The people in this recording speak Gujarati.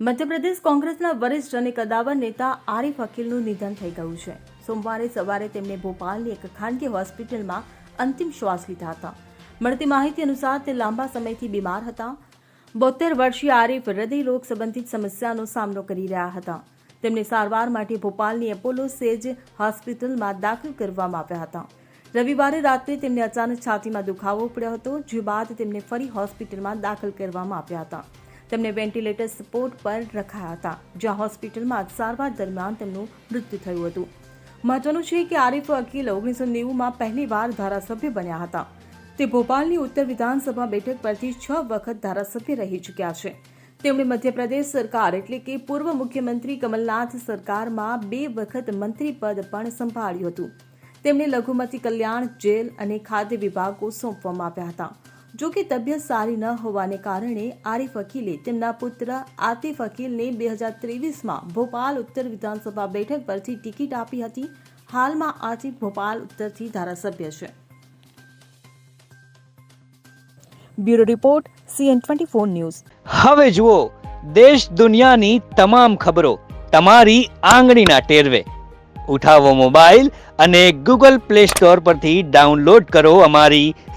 મધ્યપ્રદેશ કોંગ્રેસના વરિષ્ઠ અને કદાવર નેતા આરિફ અકીલનું નિધન થઈ ગયું છે. સોમવારે સવારે તેમણે ભોપાલની એક ખાનગી હોસ્પિટલમાં અંતિમ શ્વાસ લીધા હતા. મળતી માહિતી અનુસાર તે લાંબા સમયથી બીમાર હતા. બોતેર વર્ષીય આરિફ હૃદયરોગ સંબંધિત સમસ્યાનો સામનો કરી રહ્યા હતા. તેમને સારવાર માટે ભોપાલની એપોલો સેજ હોસ્પિટલમાં દાખલ કરવામાં આવ્યા હતા. રવિવારે રાત્રે તેમને અચાનક છાતીમાં દુખાવો પડ્યો હતો, જે બાદ તેમને ફરી હોસ્પિટલમાં દાખલ કરવામાં આવ્યા હતા. તેમને વેન્ટિલેટર સપોર્ટ પર રખાયા હતા, જ્યાં હોસ્પિટલમાં સારવાર દરમિયાન તેમનું મૃત્યુ થયું હતું. મહત્વનું છે કે આરિફ અકીલ ઓગણીસો નેવુંમાં પહેલીવાર ધારાસભ્ય બન્યા હતા. તે ભોપાલની ઉત્તર વિધાનસભા બેઠક પરથી છ વખત ધારાસભ્ય રહી ચૂક્યા છે. તેમણે મધ્યપ્રદેશ સરકાર એટલે કે પૂર્વ મુખ્યમંત્રી કમલનાથ સરકારમાં બે વખત મંત્રી પદ પણ સંભાળ્યું હતું. તેમને લઘુમતી કલ્યાણ જેલ અને ખાદ્ય વિભાગો સોંપવામાં આવ્યા હતા. જો કે તબિયત સારી ન હોવાને કારણે આરિફ અકીલે તેમના પુત્ર આતિફ અકીલને બે હજાર ત્રેવીસમાં ભોપાલ ઉત્તર વિધાનસભા બેઠક પરથી ટિકિટ આપી હતી. હાલમાં આતિફ ભોપાલ ઉત્તરથી ધારાસભ્ય છે. Bureau report, CN twenty four news. હવે જુઓ, દેશ દુનિયાની તમામ ખબરો તમારી આંગળીના ટેરવે. ઉઠાવો મોબાઈલ અને ગૂગલ પ્લે સ્ટોર પરથી ડાઉનલોડ કરો અમારી